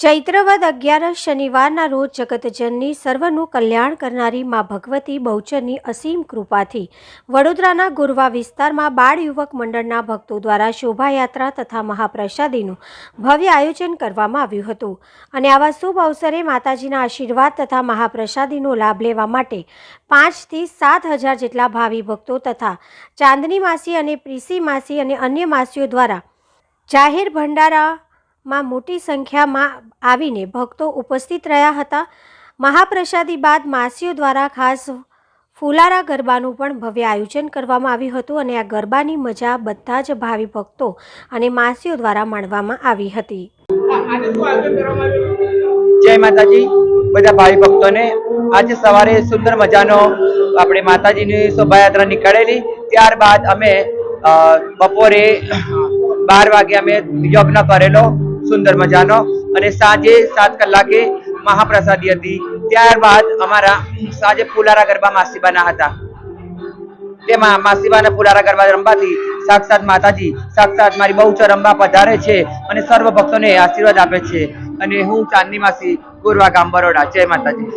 ચૈત્રવદ અગિયારસ શનિવારના રોજ જગતજનની સર્વનું કલ્યાણ કરનારી મા ભગવતી બહુચરની અસીમ કૃપાથી વડોદરાના ગુરવા વિસ્તારમાં બાળ યુવક મંડળના ભક્તો દ્વારા શોભાયાત્રા તથા મહાપ્રસાદીનું ભવ્ય આયોજન કરવામાં આવ્યું હતું. અને આવા શુભ અવસરે માતાજીના આશીર્વાદ તથા મહાપ્રસાદીનો લાભ લેવા માટે પાંચથી સાત હજાર જેટલા ભાવિ ભક્તો તથા ચાંદની માસી અને પ્રીસી માસી અને અન્ય માસીઓ દ્વારા જાહેર ભંડારામાં મોટી સંખ્યામાં આવીને ભક્તો ઉપસ્થિત રહ્યા હતા. મહાપ્રસાદી બાદ માસીઓ દ્વારા ખાસ ફુલારા ગરબાનું પણ ભવ્ય આયોજન કરવામાં આવ્યું હતું અને આ ગરબાની મજા બધા જ ભાવિ ભક્તો અને માસીઓ દ્વારા માણવામાં આવી હતી. જય માતાજી. બધા ભાવિ ભક્તોને આજે સવારે સુંદર મજાનો આપણે માતાજીની શોભાયાત્રા નીકળેલી. ત્યારબાદ અમે બપોરે બાર વાગે અમે યજ્ઞ કરેલો. સુંદર મજાનો અને સાંજે સાત કલાકે મહાપ્રસાદી હતી. ત્યારબાદ અમારા સાંજે ફુલારા ગરબા માસીબાના હતા. તેમાં માસીબાના ફુલારા ગરબા રમવાથી સાક્ષાત માતાજી, સાક્ષાત મારી બહુચર અંબા પધારે છે અને સર્વ ભક્તોને આશીર્વાદ આપે છે. અને હું ચાંદની માસી, ગુરવા ગામ બરોડા. જય માતાજી.